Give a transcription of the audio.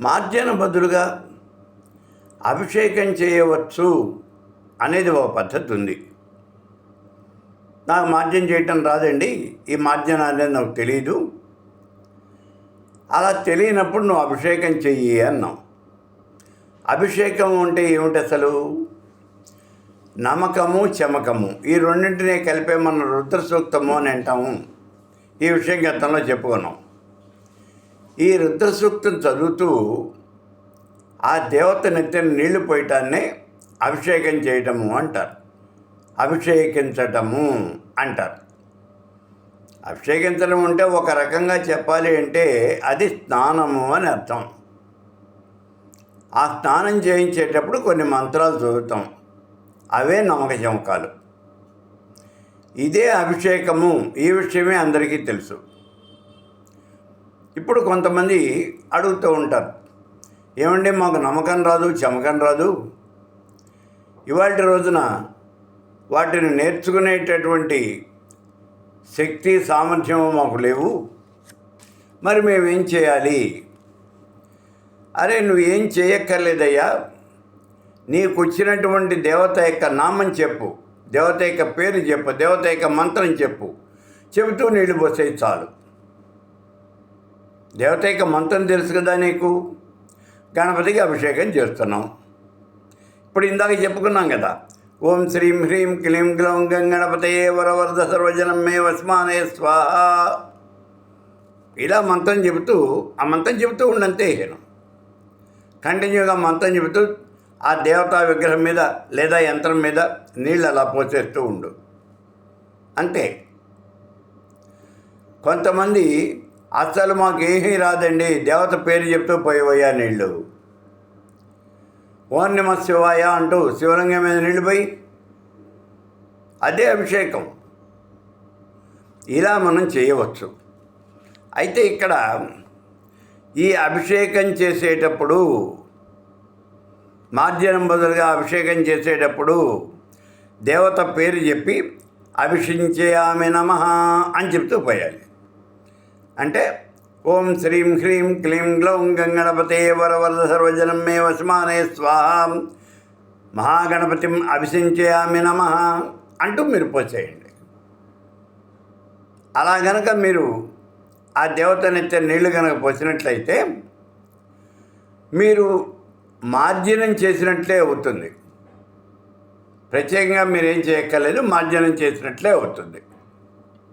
మార్జన బదులుగా అభిషేకం చేయవచ్చు అనేది ఒక పద్ధతి ఉంది. నాకు మార్జన చేయటం రాదండి. ఈ మార్జన అనేది నాకు తెలియదు అలా తెలియనప్పుడు నువ్వు అభిషేకం చెయ్యి అన్నావు. అభిషేకం అంటే ఏమిటి అసలు? నమ్మకము చమకము. ఈ రెండింటినీ కలిపే మనం రుద్ర సూక్తము అని అంటాము. ఈ విషయం గతంలో చెప్పుకున్నాం. ఈ రుద్రసూక్తం చదువుతూ ఆ దేవత నెత్తిన నీళ్ళు పోయటాన్ని అభిషేకం చేయటము అంటారు. అభిషేకించటము అంటారు. అభిషేకించడం అంటే ఒక రకంగా చెప్పాలి అంటే అది స్నానము అని అర్థం. ఆ స్నానం చేయించేటప్పుడు కొన్ని మంత్రాలు చదువుతాం. అవే నమ్మక చమకాలు ఇదే అభిషేకము ఈ విషయమే అందరికీ తెలుసు. ఇప్పుడు కొంతమంది అడుగుతూ ఉంటారు ఏమండి మాకు నమ్మకం రాదు చమకం రాదు. ఇవాళ రోజున వాటిని నేర్చుకునేటటువంటి శక్తి సామర్థ్యం మాకు లేవు. మరి మేమేం చేయాలి? అరే నువ్వేం చేయక్కర్లేదయ్యా. నీకు వచ్చినటువంటి దేవత యొక్క నామం చెప్పు. దేవత యొక్క పేరు చెప్పు. దేవత యొక్క మంత్రం చెప్పు. చెబుతూ నీళ్ళు పోసేయి చాలు. దేవత యొక్క మంత్రం తెలుసు కదా నీకు? గణపతికి అభిషేకం చేస్తున్నాం. ఇప్పుడు ఇందాక చెప్పుకున్నాం కదా ఓం శ్రీం హ్రీం క్లీం గ్లౌం గంగణపతయే వరవరద సర్వజనం మే వస్మానే స్వాహ. ఇలా మంత్రం చెబుతూ ఆ మంత్రం చెబుతూ ఉండంతే హేను. కంటిన్యూగా మంత్రం చెబుతూ ఆ దేవతా విగ్రహం మీద లేదా యంత్రం మీద నీళ్ళు అలా పోసేస్తూ ఉండు. అంతే. కొంతమంది అసలు మాకేమీ రాదండి. దేవత పేరు చెప్తూ పోయిపోయా నీళ్ళు. ఓం నమ శివాయ అంటూ శివలింగం మీద నీళ్ళు పోయి అదే అభిషేకం. ఇలా మనం చేయవచ్చు. అయితే ఇక్కడ ఈ అభిషేకం చేసేటప్పుడు మార్జనం బదులుగా అభిషేకం చేసేటప్పుడు దేవత పేరు చెప్పి అభిషించే ఆమె నమ అని చెప్తూ పోయాలి. అంటే ఓం శ్రీం హ్రీం క్లీం గ్లౌం గంగణపతే వరవరద సర్వజనం మే వస్మానే స్వాహ. మహాగణపతిం అభిషించేయామి నమ అంటూ మీరు పోసేయండి అలా గనక మీరు ఆ దేవతనెత్తే నీళ్ళు కనుక పోసినట్లయితే మీరు మార్జనం చేసినట్లే అవుతుంది. ప్రత్యేకంగా మీరేం చేయక్కర్లేదు మార్జనం చేసినట్లే అవుతుంది.